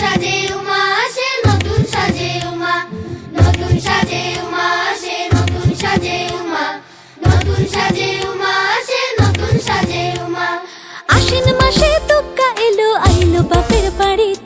সাজে উমা নতুন সাজে উমা। নতুন সাজে উমা নতুন সাজে উমা। নতুন সাজে উমা আসে নতুন সাজে উমা। আশ্বিন মাসে তুক্কা এলো, আইলো বাপের বাড়িতে।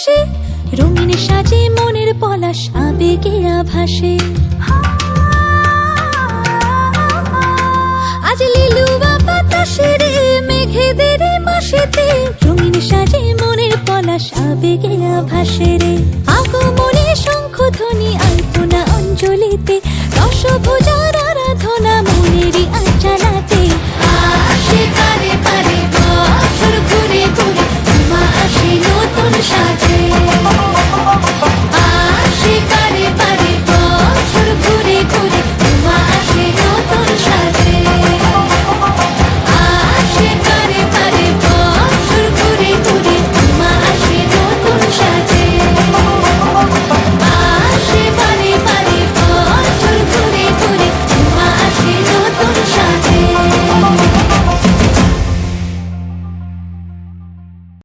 মেঘেদের রঙিন সাজে, মনের পলাশ, আবেগে আভাসে। আজ লিলুয়া বাতাসে রে, মেঘেদের মাসেতে, রঙিন সাজে, মনের পলাশ, আবেগে আভাসে রে।